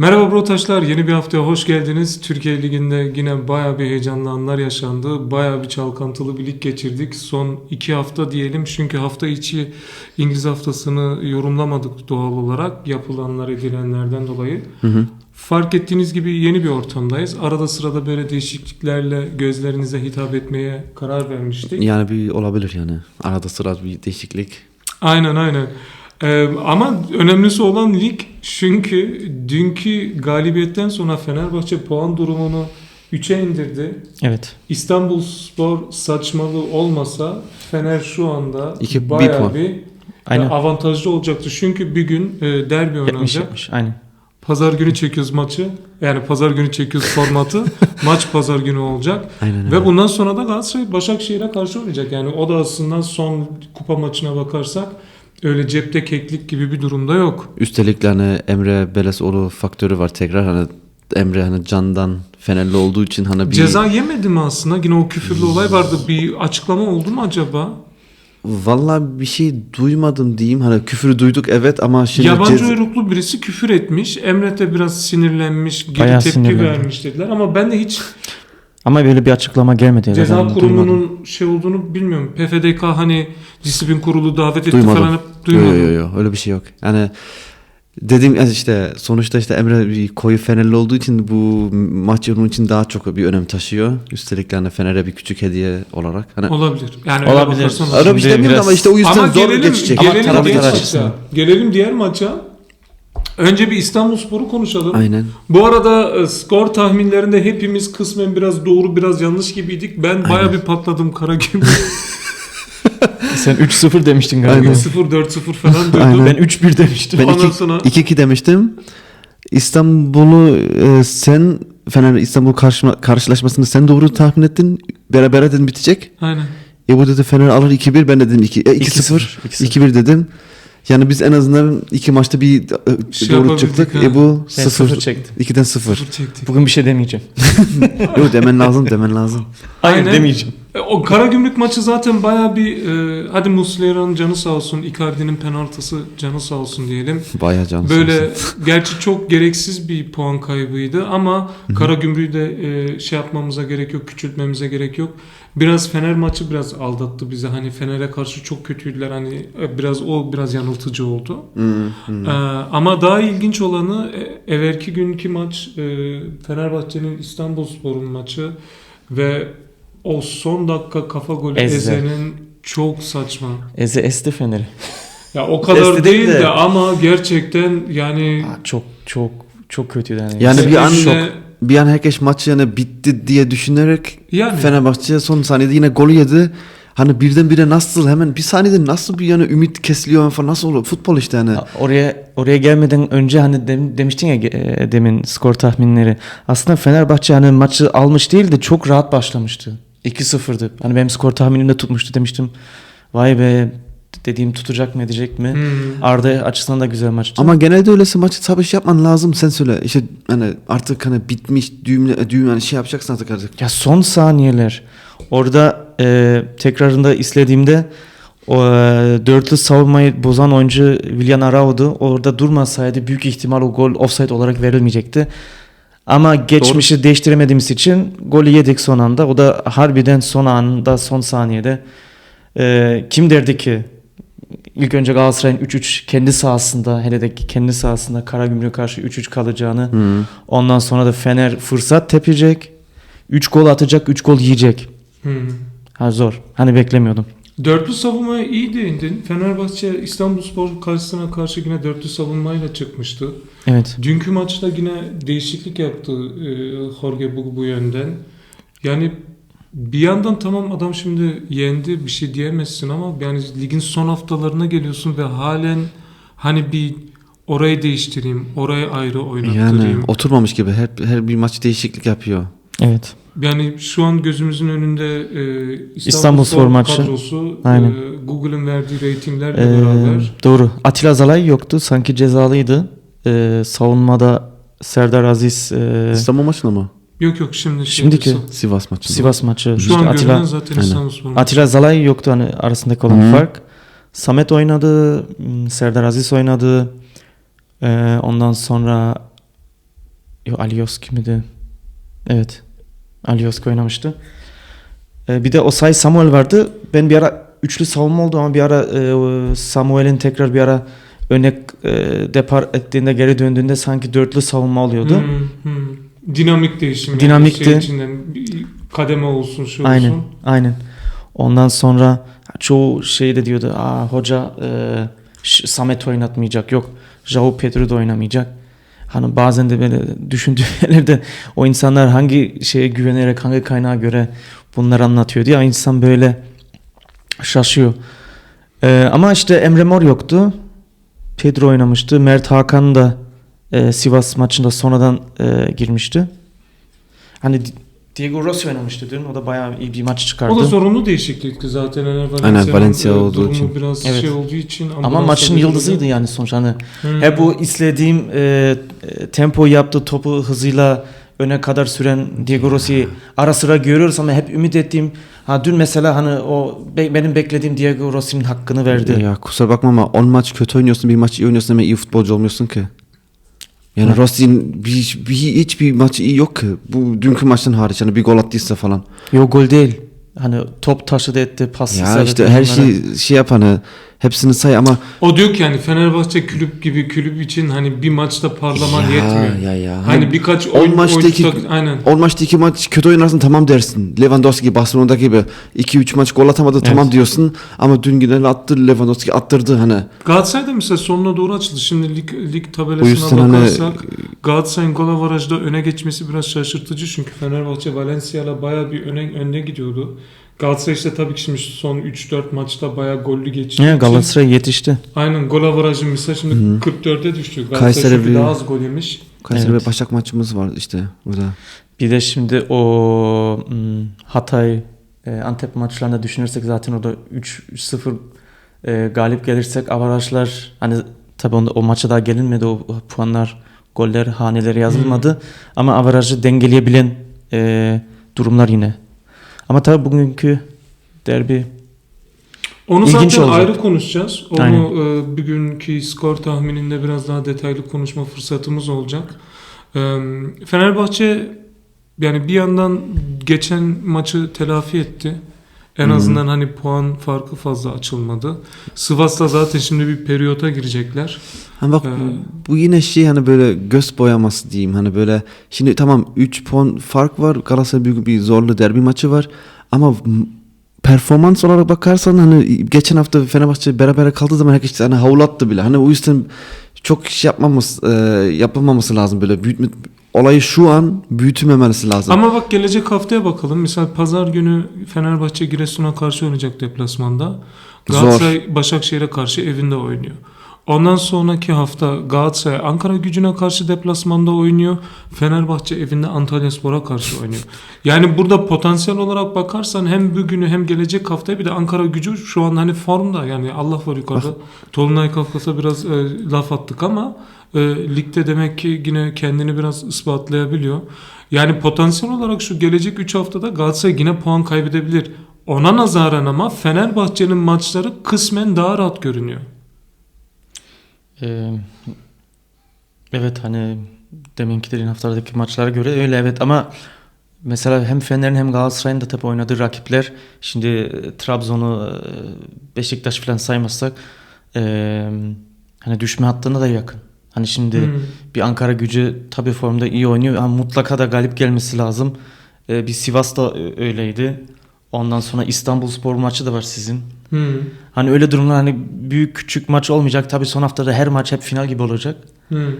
Merhaba Brotaşlar, yeni bir haftaya hoş geldiniz. Türkiye Ligi'nde yine baya bir heyecanlı anlar yaşandı. Baya bir çalkantılı bir lig geçirdik. Son iki hafta diyelim çünkü hafta içi İngiliz haftasını yorumlamadık doğal olarak yapılanlar edilenlerden dolayı. Fark ettiğiniz gibi yeni bir ortamdayız. Arada sırada böyle değişikliklerle gözlerinize hitap etmeye karar vermiştik. Yani bir olabilir yani. Arada sıra bir değişiklik. Aynen aynen. Ee, ama önemlisi olan lig çünkü dünkü galibiyetten sonra Fenerbahçe puan durumunu 3'e indirdi. Evet. İstanbul Spor saçmalığı olmasa Fener şu anda İki- bir bayağı puan. bir, Aynen. avantajlı olacaktı. Çünkü bir gün e, derbi 70 oynanacak. 70 aynen. Pazar günü çekiyoruz maçı. Yani pazar günü çekiyoruz formatı. Maç pazar günü olacak. Aynen. Ve bundan sonra da Galatasaray Başakşehir'e karşı oynayacak. Yani o da aslında son kupa maçına bakarsak öyle cepte keklik gibi bir durumda yok. Üstelik hani Emre Belezoğlu faktörü var tekrar hani Emre hani candan Fenerli olduğu için hani bir Ceza yemedi mi aslında? Yine o küfürlü olay vardı. Bir açıklama oldu mu acaba? Vallahi bir şey duymadım diyeyim. Hani küfürü duyduk evet ama şimdi Yabancı ceza- uyruklu birisi küfür etmiş. Emre de biraz sinirlenmiş, geri Bayağı tepki sinirlendi. vermiş dediler. Ama ben de hiç Ama böyle bir açıklama gelmedi. ceza Ben duymadım. kurumunun şey olduğunu bilmiyorum. PFDK hani disiplin kurulu davet etti Duymadım. falan hep Yo, duymadım. yo, yo, yo, öyle bir şey yok. Yani dediğim yani işte sonuçta işte Emre bir koyu Fenerli olduğu için bu maç onun için daha çok bir önem taşıyor. Üstelik hani Fener'e bir küçük hediye olarak. Hani Olabilir. Yani öyle Olabilir. bakarsan- öyle bir şey biraz- ama işte o yüzden Ama zor gelelim, geçecek. gelelim taraftar diğer maça. açısından. Gelelim diğer maça. Önce bir İstanbul Spor'u konuşalım. Aynen. Bu arada e, skor tahminlerinde hepimiz kısmen biraz doğru biraz yanlış gibiydik. Ben baya bir patladım kara gibi. Sen 3-0 demiştin galiba. Aynen. 3-0 4-0 falan duydum. Aynen. Ben 3-1 demiştim. Ben Ondan iki- sonra- 2-2 demiştim. İstanbul'u e, sen Fener İstanbul karşıma, karşılaşmasını sen doğru tahmin ettin. Beraber dedin bitecek. Aynen. E bu dedi Fener alır 2-1 ben dedim 2 e, 2-0 2-0. 2-1 dedim. Yani biz en azından iki maçta bir e, Şey doğru çıktık. ha. E bu Sen 0 0 çektin. 2'den 0. Sıfır çektik. Bugün bir şey demeyeceğim. Yok demen lazım demen lazım. Hayır Aynen. demeyeceğim. E, O Karagümrük maçı zaten baya bir e, hadi Muslera'nın canı sağ olsun, Icardi'nin penaltısı canı sağ olsun diyelim. Bayağı can sağ Böyle olsun. gerçi çok gereksiz bir puan kaybıydı ama Karagümrük'ü de e, şey yapmamıza gerek yok, küçültmemize gerek yok. Biraz Fener maçı biraz aldattı bizi. Hani Fener'e karşı çok kötüydüler. Hani e, biraz o biraz yanıltıcı oldu. Ee, ama daha ilginç olanı e, evvelki günkü maç e, Fenerbahçe'nin İstanbulspor'un maçı ve o son dakika kafa golü Eze. Eze'nin çok saçma. Eze esti Fener'i. Ya o kadar Esti değil değil de- de ama gerçekten yani Aa, Çok çok çok kötüydü yani. Yani bir an Sevinçle- bir an herkes maç yani bitti diye düşünerek yani Fenerbahçe son saniyede yine golü yedi. Hani birdenbire nasıl hemen bir saniyede nasıl bir yani ümit kesiliyor falan nasıl olur? Futbol işte yani. Ya Oraya oraya gelmeden önce hani dem- demiştin ya e, demin skor tahminleri. Aslında Fenerbahçe hani maçı almış değil de çok rahat başlamıştı. 2-0'dı. Hani benim skor tahminimde tutmuştu demiştim. Vay be dediğim tutacak mı edecek mi? Hmm. Arda açısından da güzel maçtı. Ama genelde öylesi maçı savaş yapman lazım sen söyle. İşte hani artık hani bitmiş düğümle düğüm yani şey yapacaksın artık artık. Ya son saniyeler. Orada e, tekrarında izlediğimde o, e, dörtlü savunmayı bozan oyuncu Willian Arau'du. Orada durmasaydı büyük ihtimal o gol offside olarak verilmeyecekti. Ama geçmişi değiştiremediğimiz için golü yedik son anda. O da harbiden son anda, son saniyede. E, kim derdi ki ilk önce Galatasaray'ın 3-3 kendi sahasında hele de kendi sahasında Karagümrük'e karşı 3-3 kalacağını Hı. Ondan sonra da Fener fırsat tepecek. 3 gol atacak, 3 gol yiyecek. Hmm. Ha zor. Hani beklemiyordum. Dörtlü savunmaya iyi değindin. Fenerbahçe İstanbulspor karşısına karşı yine dörtlü savunmayla çıkmıştı. Evet. Dünkü maçta yine değişiklik yaptı e, Jorge bu, bu yönden. Yani bir yandan tamam adam şimdi yendi bir şey diyemezsin ama yani ligin son haftalarına geliyorsun ve halen hani bir orayı değiştireyim, orayı ayrı Yani oynattırayım. oturmamış gibi her her bir maç değişiklik yapıyor. Evet. Yani şu an gözümüzün önünde e, İstanbulspor İstanbulspor maçı. kadrosu Aynen. e, Google'ın verdiği reytinglerle Ee, beraber doğru. Atilla Zalay yoktu. Sanki cezalıydı. Ee, savunmada Serdar Aziz e, İstanbul maçında mı? yok yok şimdi Şimdiki. şeyde- Sivas maçında. Sivas maçı. şu İşte an Atilla, zaten Aynen. İstanbulspor maçı. Atilla Zalay yoktu hani arasındaki olan fark. Samet oynadı. m, Serdar Aziz oynadı. Ee, ondan sonra Yo Alioski miydi? Evet. Alioski oynamıştı. Ee, bir de Osay Samuel vardı. Ben bir ara üçlü savunma oldu ama bir ara e, Samuel'in tekrar bir ara öne e, depar ettiğinde geri döndüğünde sanki dörtlü savunma oluyordu. Hmm, hmm. Dinamik değişim. yani Dinamikti. Şey içinden kademe olsun şu Aynen, olsun. aynen. Ondan sonra çoğu şey de diyordu. Aa hoca e, Samet oynatmayacak. Yok, João Pedro da oynamayacak. Hani bazen de böyle düşündüğüm yerlerde o insanlar hangi şeye güvenerek, hangi kaynağa göre bunları anlatıyor diye insan böyle şaşıyor. E, ama işte Emre Mor yoktu. Pedro oynamıştı. Mert Hakan da e, Sivas maçında sonradan e, girmişti. Hani Diego Rossi oynamıştı dün. O da bayağı iyi bir maç çıkardı. O da zorunlu değişiklikti zaten. Yani Aynen, Valencia olduğu durumu için. biraz Evet. şey olduğu için. Ama maçın yıldızıydı yani sonuç. Hani Hmm. hep bu izlediğim e, e, tempo yaptığı topu hızıyla öne kadar süren Diego Rossi'yi ara sıra görüyoruz ama hep ümit ettiğim ha dün mesela hani o be- benim beklediğim Diego Rossi'nin hakkını verdi. Ya kusura bakma ama 10 maç kötü oynuyorsun bir maç iyi oynuyorsun ama iyi futbolcu olmuyorsun ki. Yani. Rossi'nin bir, bir, hiçbir maçı iyi yok ki. Bu dünkü maçtan hariç yani bir gol attıysa falan. Yok gol değil. Hani top taşıdı etti, pas Ya işte her bunlara. şey şey yap hani hepsini say ama O diyor ki yani Fenerbahçe kulüp gibi kulüp için hani bir maçta parlaman ya, yetmiyor. ya ya. Hani birkaç on oyun, maçtaki oyuncu tak- aynen. 10 maçta 2 maç kötü oynarsın tamam dersin. Lewandowski gibi Barcelona'da gibi 2-3 maç gol atamadı tamam diyorsun ama dün yine attı Lewandowski attırdı hani. Galatasaray'da mesela sonuna doğru açıldı. Şimdi lig, lig O tabelasına yüzden hani bakarsak Galatasaray'ın gol avarajda öne geçmesi biraz şaşırtıcı. Çünkü Fenerbahçe Valencia'yla bayağı bir öne, önde gidiyordu. Galatasaray işte tabii ki şimdi son 3-4 maçta bayağı gollü geçtiği Ya, için. Galatasaray yetişti. Aynen gol avarajı mesela şimdi Hı. 44'e düştü. Galatasaray Kayseri daha az gol yemiş. Kayseri Evet. ve Başak maçımız var işte burada. Bir de şimdi o hmm, Hatay e, Antep maçlarında düşünürsek zaten orada 3-0 e, galip gelirsek avarajlar hani tabii onda, o maça daha gelinmedi o puanlar goller hanelere yazılmadı ama avarajı dengeleyebilen e, durumlar yine. Ama tabii bugünkü derbi Onu İlginç zaten olacak. ayrı konuşacağız. Onu Aynen. e, bugünkü skor tahmininde biraz daha detaylı konuşma fırsatımız olacak. E, Fenerbahçe yani bir yandan geçen maçı telafi etti. En Hı. azından hani puan farkı fazla açılmadı. Sivas'ta zaten şimdi bir periyota girecekler. Hani bak Ee, bu yine şey hani böyle göz boyaması diyeyim hani böyle şimdi tamam 3 puan fark var Galatasaray büyük bir zorlu derbi maçı var ama performans olarak bakarsan hani geçen hafta Fenerbahçe beraber kaldığı zaman herkes hani havlattı bile hani o yüzden çok iş yapmaması e, yapılmaması lazım böyle büyütme olayı şu an büyütülmemesi lazım. Ama bak gelecek haftaya bakalım. Mesela pazar günü Fenerbahçe Giresun'a karşı oynayacak deplasmanda. Galatasaray Başakşehir'e karşı evinde oynuyor. Ondan sonraki hafta Galatasaray Ankara gücüne karşı deplasmanda oynuyor. Fenerbahçe evinde Antalyaspor'a karşı oynuyor. Yani burada potansiyel olarak bakarsan hem bugünü hem gelecek haftaya bir de Ankara gücü şu an hani formda. Yani Allah var yukarıda. Tolunay Kafkas'a biraz e, laf attık ama e, ligde demek ki yine kendini biraz ispatlayabiliyor. Yani potansiyel olarak şu gelecek 3 haftada Galatasaray yine puan kaybedebilir. Ona nazaran ama Fenerbahçe'nin maçları kısmen daha rahat görünüyor. Ee, evet hani deminki dediğin haftalardaki maçlara göre öyle evet ama mesela hem Fener'in hem Galatasaray'ın da tabii oynadığı rakipler şimdi e, Trabzon'u e, Beşiktaş falan saymazsak e, hani düşme hattına da yakın. Hani şimdi Hmm. bir Ankara gücü tabii formda iyi oynuyor ama mutlaka da galip gelmesi lazım. E, bir Sivas da ö- öyleydi. Ondan sonra İstanbul Spor maçı da var sizin. Hmm. Hani öyle durumlar hani büyük küçük maç olmayacak. Tabii son haftada her maç hep final gibi olacak. Hmm.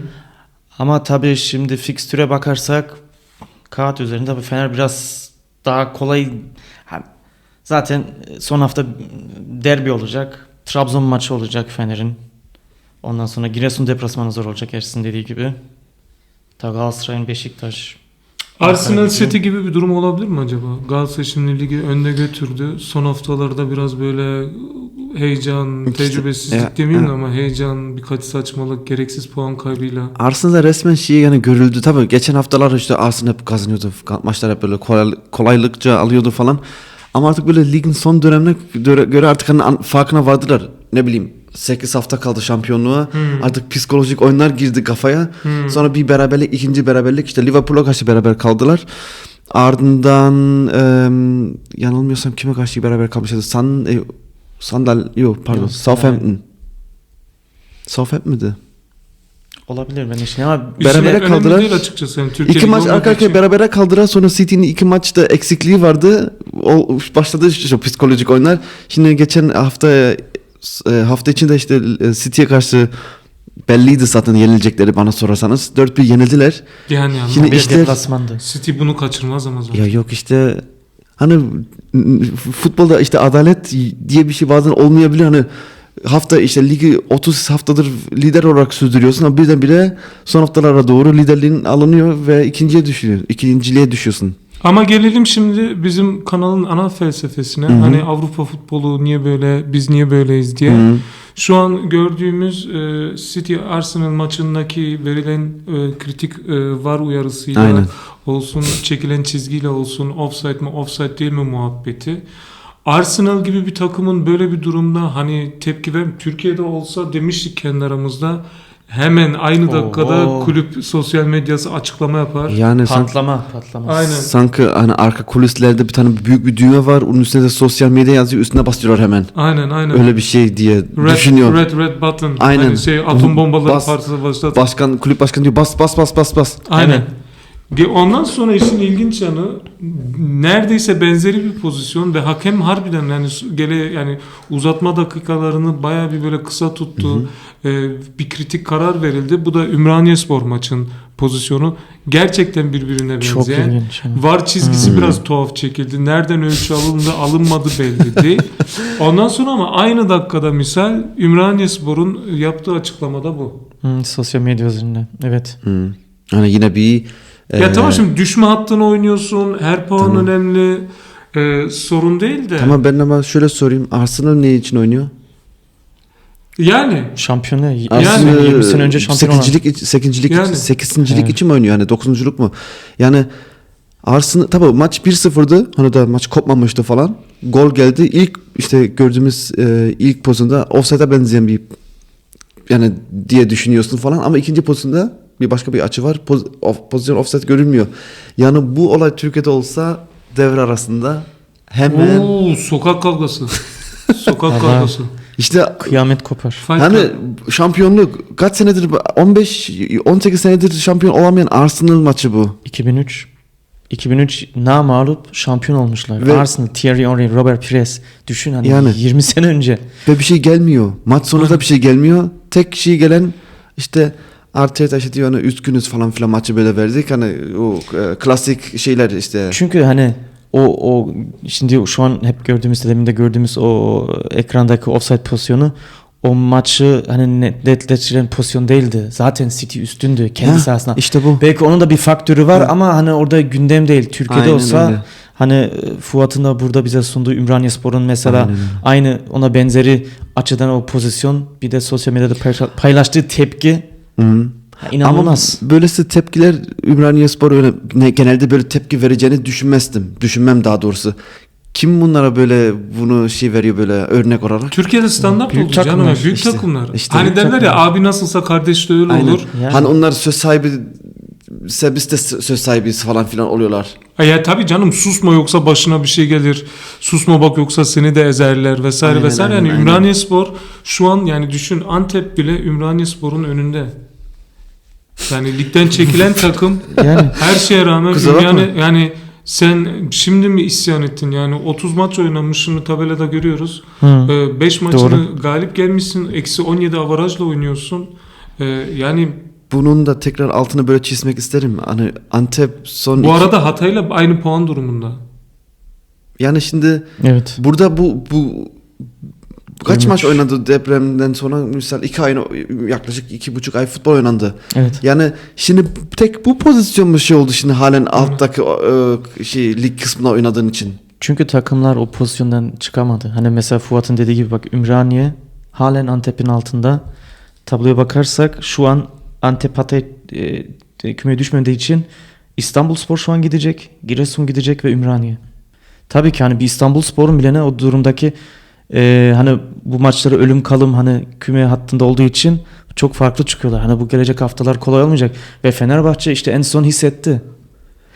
Ama tabii şimdi fikstüre bakarsak kağıt üzerinde tabii Fener biraz daha kolay zaten son hafta derbi olacak. Trabzon maçı olacak Fener'in. Ondan sonra Giresun deplasmanı zor olacak Ersin dediği gibi. Tabii Galatasaray'ın Beşiktaş. Arsenal City gibi bir durum olabilir mi acaba? Galatasaray şimdi ligi önde götürdü. Son haftalarda biraz böyle heyecan, İşte, tecrübesizlik ya, demeyeyim de ha. ama heyecan, birkaç saçmalık, gereksiz puan kaybıyla. Arsenal'da resmen şey yani görüldü. Tabii geçen haftalar işte Arsenal hep kazanıyordu. Maçlar hep böyle kolay, kolaylıkça alıyordu falan. Ama artık böyle ligin son dönemine göre, artık hani an- farkına vardılar. Ne bileyim 8 hafta kaldı şampiyonluğa. Hmm. Artık psikolojik oyunlar girdi kafaya. Hmm. Sonra bir beraberlik, ikinci beraberlik işte Liverpool'a karşı beraber kaldılar. Ardından em, yanılmıyorsam kime karşı beraber kalmışlardı? San, e, Sandal, yok pardon Yok, Southampton. Southampton mıydı? Olabilir ben işte ama Berabere İşin kaldılar. değil açıkçası. Yani Türkiye İki maç arka arkaya berabere kaldılar. Sonra City'nin iki maçta eksikliği vardı. O başladı işte psikolojik oyunlar. Şimdi geçen hafta e, hafta içinde işte e, City'ye karşı belliydi zaten yenilecekleri bana sorarsanız. 4-1 yenildiler. Yani, yani Şimdi bir deplasmandı. City bunu kaçırmaz ama zaten. Ya yok işte hani futbolda işte adalet diye bir şey bazen olmayabilir. Hani hafta işte ligi 30 haftadır lider olarak sürdürüyorsun ama birdenbire son haftalara doğru liderliğin alınıyor ve ikinciye düşüyor. İkinciliğe düşüyorsun. Ama gelelim şimdi bizim kanalın ana felsefesine. Hı hı. Hani Avrupa futbolu niye böyle, biz niye böyleyiz diye. Hı. Şu an gördüğümüz e, City Arsenal maçındaki verilen e, kritik e, var uyarısıyla Aynen. olsun, çekilen çizgiyle olsun, offside mi offside değil mi muhabbeti. Arsenal gibi bir takımın böyle bir durumda hani tepki ver Türkiye'de olsa demiştik kendi aramızda hemen aynı dakikada Oo. kulüp sosyal medyası açıklama yapar. Yani sanki, Patlama, patlama. Aynen. sanki hani arka kulislerde bir tane büyük bir düğme var. Onun üstünde de sosyal medya yazıyor. Üstüne basıyorlar hemen. Aynen aynen. Öyle bir şey diye Red, düşünüyorum. red red button. Aynen. Hani şey atom bombaları Bas- partisi başlat. Başkan, kulüp başkanı diyor bas bas bas bas bas. Aynen. Ge- Ondan sonra işin ilginç yanı neredeyse benzeri bir pozisyon ve hakem harbiden yani gele yani uzatma dakikalarını baya bir böyle kısa tuttu. Ee, bir kritik karar verildi. Bu da Ümraniyespor maçın pozisyonu. Gerçekten birbirine benzeyen. Çok ilginç. yani. Var çizgisi Hmm. biraz tuhaf çekildi. Nereden ölçü alındı alınmadı belli değil. Ondan sonra ama aynı dakikada misal Ümraniyespor'un yaptığı açıklamada bu. Hı, sosyal medya üzerinde. Evet. Hı. Hani yine bir Ya e, tamam şimdi düşme hattını oynuyorsun. Her puan Tamam. önemli. Ee, sorun değil de. Tamam ben ama şöyle sorayım. Arsenal ne için oynuyor? Yani Şampiyon ne? Arsenal 20 sene önce şampiyon olan. sekincilik, sekincilik, Yani. sekizincilik Evet. için mi oynuyor? Yani dokuzunculuk mu? Yani Arsenal tabii maç 1-0'dı. Hani da maç kopmamıştı falan. Gol geldi. İlk işte gördüğümüz e, ilk pozisyonda offside'a benzeyen bir yani diye düşünüyorsun falan ama ikinci pozisyonda bir başka bir açı var. Poz, off- pozisyon offside görünmüyor. Yani bu olay Türkiye'de olsa devre arasında hemen Oo, sokak kavgası. sokak kavgası. işte Kıyamet kopar. Hani şampiyonluk kaç senedir 15 18 senedir şampiyon olamayan Arsenal maçı bu. 2003 2003 namalup şampiyon olmuşlar. Ve- Arsenal, Thierry Henry, Robert Pires. Düşün hani Yani. 20 sene önce. Ve bir şey gelmiyor. Maç sonunda bir şey gelmiyor. Tek şey gelen işte Arteta işte diyor hani üzgünüz falan filan maçı böyle verdik. Hani o e, klasik şeyler işte. Çünkü hani o o şimdi şu an hep gördüğümüz de gördüğümüz o ekrandaki offside pozisyonu o maçı hani net- netleştiren pozisyon değildi. Zaten City üstündü kendi Ha, sahasında. İşte bu. Belki onun da bir faktörü var Ha. ama hani orada gündem değil. Türkiye'de Aynen olsa öyle. hani e, Fuat'ın da burada bize sunduğu Ümraniyespor'un mesela Aynen aynı ona benzeri açıdan o pozisyon bir de sosyal medyada paylaş- paylaştığı tepki Hı. ya inanılmaz. Ama böylesi tepkiler Ümraniyespor öyle ne, genelde böyle tepki vereceğini düşünmezdim. Düşünmem daha doğrusu. Kim bunlara böyle bunu şey veriyor böyle örnek olarak? Türkiye'de standart Büyük oldu canım. takımlar ya, Büyük işte. takımlar. İşte hani büyük derler ya takımlar. abi nasılsa kardeş de öyle Aynen. olur. Yani. Hani onlar söz sahibi ise biz de söz sahibiyiz falan filan oluyorlar. E Ya tabii canım susma yoksa başına bir şey gelir. Susma bak yoksa seni de ezerler vesaire Aynen, vesaire. aynen, yani aynen. Ümraniyespor şu an yani düşün Antep bile Ümraniyespor'un önünde. Yani ligden çekilen takım Yani her şeye rağmen yani, yani sen şimdi mi isyan ettin yani 30 maç oynamışsın tabelada görüyoruz. hı. 5 maçını galip gelmişsin. Eksi 17 avarajla oynuyorsun. Ee, yani Bunun da tekrar altını böyle çizmek isterim. Hani Antep son bu iki- arada Hatay'la aynı puan durumunda. yani şimdi evet. burada bu bu kaç Evet. maç oynadı depremden sonra misal iki ay yaklaşık iki buçuk ay futbol oynandı. Evet. Yani şimdi tek bu pozisyon mu şey oldu şimdi halen alttaki e, şey lig kısmında oynadığın için. Çünkü takımlar o pozisyondan çıkamadı. Hani mesela Fuat'ın dediği gibi bak Ümraniye halen Antep'in altında. Tabloya bakarsak şu an Antep Hatay e, kümeye düşmediği için İstanbulspor şu an gidecek, Giresun gidecek ve Ümraniye. Tabii ki hani bir İstanbulspor'un bile ne o durumdaki e, hani bu maçları ölüm kalım hani küme hattında olduğu için çok farklı çıkıyorlar. Hani bu gelecek haftalar kolay olmayacak ve Fenerbahçe işte en son hissetti.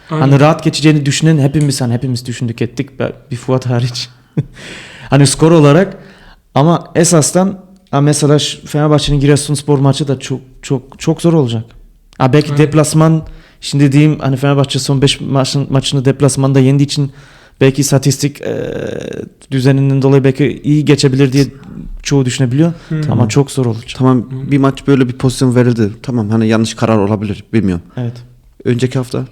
Aynen. Hani rahat geçeceğini düşünen hepimiz hani hepimiz düşündük ettik bir Fuat hariç. hani skor olarak ama esasdan mesela Fenerbahçe'nin Giresunspor maçı da çok çok çok zor olacak. Ha belki Evet. deplasman şimdi diyeyim hani Fenerbahçe son 5 maçın maçını deplasmanda yendiği için belki istatistik e, düzeninden dolayı belki iyi geçebilir diye çoğu düşünebiliyor. Hı. Ama çok zor olacak. Tamam bir maç böyle bir pozisyon verildi. Tamam hani yanlış karar olabilir bilmiyorum. Evet. Önceki hafta.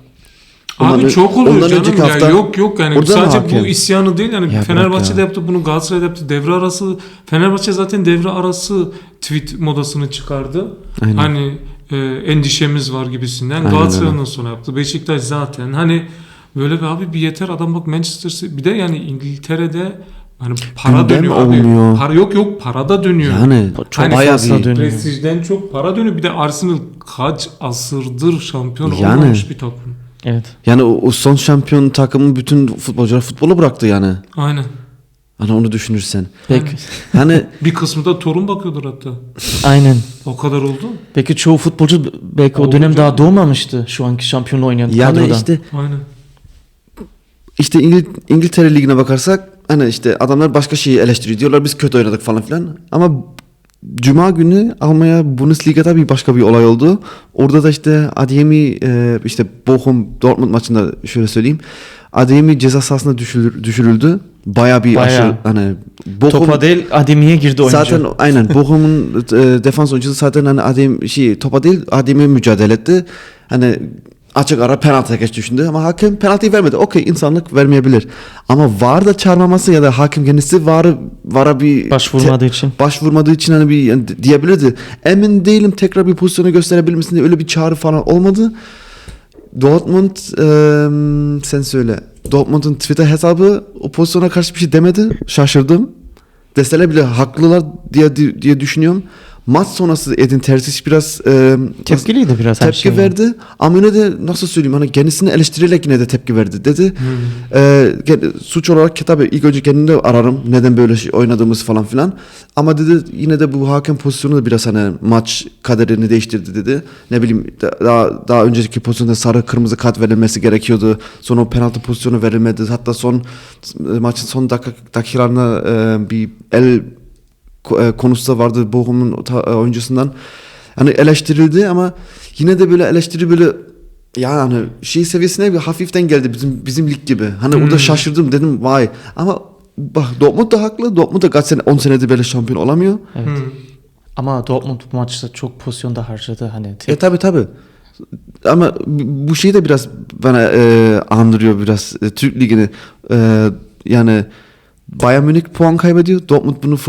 Abi Ondan- çok oluyor ondan canım önceki ya. hafta- yok yok yani sadece bu isyanı değil yani Ya Fenerbahçe'de ya. yaptı bunu Galatasaray'da yaptı devre arası Fenerbahçe zaten devre arası tweet modasını çıkardı. Aynen. Hani e, endişemiz var gibisinden Aynen Galatasaray'dan sonra yaptı. Beşiktaş zaten hani böyle bir abi bir yeter adam bak Manchester City bir de yani İngiltere'de hani para Gündem dönüyor abi. olmuyor. Para yok yok para da dönüyor. Yani Çok Hani bayağı bir dönüyor. Prestijden çok para dönüyor. Bir de Arsenal kaç asırdır şampiyon Yani. olmamış bir takım. Evet. yani o, o son şampiyon takımın bütün futbolcular futbolu bıraktı yani. Aynen. Hani onu düşünürsen. Peki. Hani Bir kısmı da torun bakıyordur hatta. Aynen. O kadar oldu. Belki çoğu futbolcu belki o Oldu dönem canım. daha doğmamıştı şu anki şampiyonluğu oynayan yani kadroda. işte Aynen. İşte İngil- İngiltere ligine bakarsak hani işte adamlar başka şeyi eleştiriyor diyorlar biz kötü oynadık falan filan ama Cuma günü Almanya Bundesliga'da bir başka bir olay oldu. Orada da işte Adeyemi e, işte Bochum Dortmund maçında şöyle söyleyeyim. Adeyemi ceza sahasına düşürül- düşürüldü. Baya bir Bayağı. aşırı hani Bochum Topa değil Ademi'ye girdi oyuncu. Zaten aynen Bochum'un e, defans oyuncusu zaten hani Adem şey topa değil Adem'e mücadele etti. Hani açık ara penaltıya geç düşündü ama hakem penaltıyı vermedi. Okey insanlık vermeyebilir. Ama VAR da çağırmaması ya da hakem kendisi VAR'ı VAR'a bir başvurmadığı için. başvurmadığı için hani bir yani diyebilirdi. Emin değilim tekrar bir pozisyonu gösterebilir misin diye öyle bir çağrı falan olmadı. Dortmund eee, sen söyle. Dortmund'un Twitter hesabı o pozisyona karşı bir şey demedi. Şaşırdım. Deseler bile haklılar diye diye düşünüyorum. Maç sonrası Edin Terzic biraz eee, Tepkiliydi biraz her tepki şeye. verdi. Ama yine de nasıl söyleyeyim hani kendisini eleştirerek yine de tepki verdi. Dedi Hmm. ge- suç olarak tabii ilk önce kendini ararım. Neden böyle şey oynadığımız falan filan. Ama dedi yine de bu hakem pozisyonu da biraz hani maç kaderini değiştirdi dedi. Ne bileyim da- daha daha önceki pozisyonda sarı kırmızı kart verilmesi gerekiyordu. Sonra o penaltı pozisyonu verilmedi. Hatta son maçın son dakika, dakikalarında e, bir el e, konusu da vardı Bochum'un e, oyuncusundan. Hani eleştirildi ama yine de böyle eleştiri böyle yani şey seviyesine bir hafiften geldi bizim bizim lig gibi. Hani orada Hmm. şaşırdım dedim vay. Ama bak Dortmund da haklı. Dortmund da kaç sene 10 senedir böyle şampiyon olamıyor. Evet. Hı. Ama Dortmund bu maçta çok pozisyonda harcadı hani. E tabi tabi. Ama bu şey de biraz bana e, andırıyor biraz e, Türk ligini. E, yani Bayern Münih puan kaybediyor. Dortmund bunu fırsat